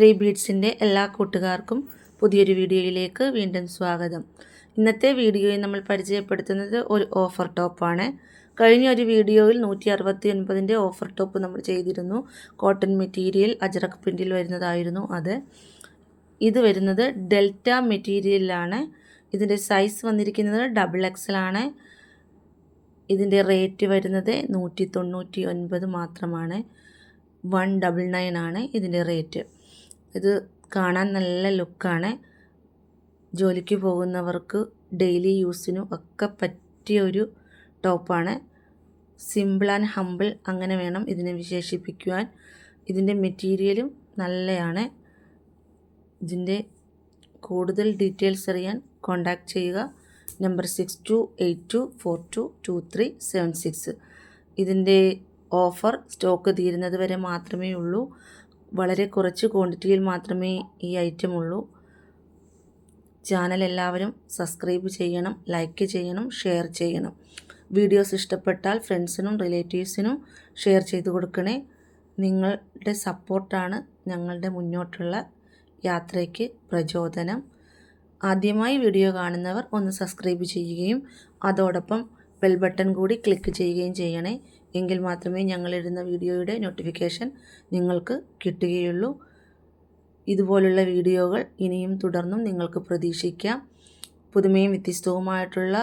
Three ബീഡ്സിന്റെ എല്ലാ കൂട്ടുകാർക്കും പുതിയൊരു വീഡിയോയിലേക്ക് വീണ്ടും സ്വാഗതം. ഇന്നത്തെ വീഡിയോയിൽ നമ്മൾ പരിചയപ്പെടുത്തുന്നത് ഒരു ഓഫർ ടോപ്പാണ്. കഴിഞ്ഞ ഒരു വീഡിയോയിൽ നൂറ്റി അറുപത്തി ഒൻപതിന്റെ ഓഫർ ടോപ്പ് നമ്മൾ ചെയ്തിരുന്നു. കോട്ടൺ മെറ്റീരിയൽ അജറക് പ്രിന്റിൽ വരുന്നതായിരുന്നു അത്. ഇത് വരുന്നത് ഡെൽറ്റ മെറ്റീരിയലിലാണ്. ഇതിന്റെ സൈസ് വന്നിരിക്കുന്നത് ഡബിൾ എക്സലാണ് ഇതിന്റെ റേറ്റ് വരുന്നത് നൂറ്റി തൊണ്ണൂറ്റി ഒൻപത് മാത്രമാണ്. വൺ ഡബിൾ നയൻ ആണ് ഇതിന്റെ റേറ്റ്. ഇത് കാണാൻ നല്ല ലുക്കാണ്. ജോലിക്ക് പോകുന്നവർക്ക് ഡെയിലി യൂസിനും ഒക്കെ പറ്റിയ ഒരു ടോപ്പാണ്. സിമ്പിൾ ആൻഡ് ഹമ്പിൾ അങ്ങനെ വേണം ഇതിനെ വിശേഷിപ്പിക്കുവാൻ. ഇതിന്റെ മെറ്റീരിയലും നല്ലതാണ് ഇതിന്റെ കൂടുതൽ ഡീറ്റെയിൽസ് അറിയാൻ കോൺടാക്റ്റ് ചെയ്യുക. Number six two eight two four two two three seven six. ഇതിന്റെ ഓഫർ സ്റ്റോക്ക് തീരുന്നത് വരെ മാത്രമേ ഉള്ളൂ. വളരെ കുറച്ച് ക്വാണ്ടിറ്റിയിൽ മാത്രമേ ഈ ഐറ്റം ഉള്ളൂ. ചാനൽ എല്ലാവരും സബ്സ്ക്രൈബ് ചെയ്യണം ലൈക്ക് ചെയ്യണം ഷെയർ ചെയ്യണം. വീഡിയോസ് ഇഷ്ടപ്പെട്ടാൽ ഫ്രണ്ട്സിനും റിലേറ്റീവ്സിനും ഷെയർ ചെയ്ത് കൊടുക്കണേ. നിങ്ങളുടെ സപ്പോർട്ടാണ് ഞങ്ങളുടെ മുന്നോട്ടുള്ള യാത്രയ്ക്ക് പ്രചോദനം. ആദ്യമായി വീഡിയോ കാണുന്നവർ ഒന്ന് സബ്സ്ക്രൈബ് ചെയ്യുകയും അതോടൊപ്പം ബെൽ ബട്ടൺ കൂടി ക്ലിക്ക് ചെയ്യുകയും ചെയ്യണേ. എങ്കിൽ മാത്രമേ ഞങ്ങളിടുന്ന വീഡിയോയുടെ നോട്ടിഫിക്കേഷൻ നിങ്ങൾക്ക് കിട്ടുകയുള്ളൂ. ഇതുപോലുള്ള വീഡിയോകൾ ഇനിയും തുടർന്നും നിങ്ങൾക്ക് പ്രതീക്ഷിക്കാം. പുതുമയും വ്യത്യസ്തവുമായിട്ടുള്ള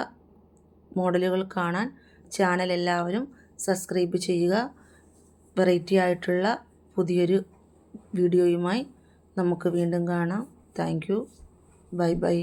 മോഡലുകൾ കാണാൻ ചാനൽ എല്ലാവരും സബ്സ്ക്രൈബ് ചെയ്യുക. വെറൈറ്റി ആയിട്ടുള്ള പുതിയൊരു വീഡിയോയുമായി നമുക്ക് വീണ്ടും കാണാം. Thank bye bye.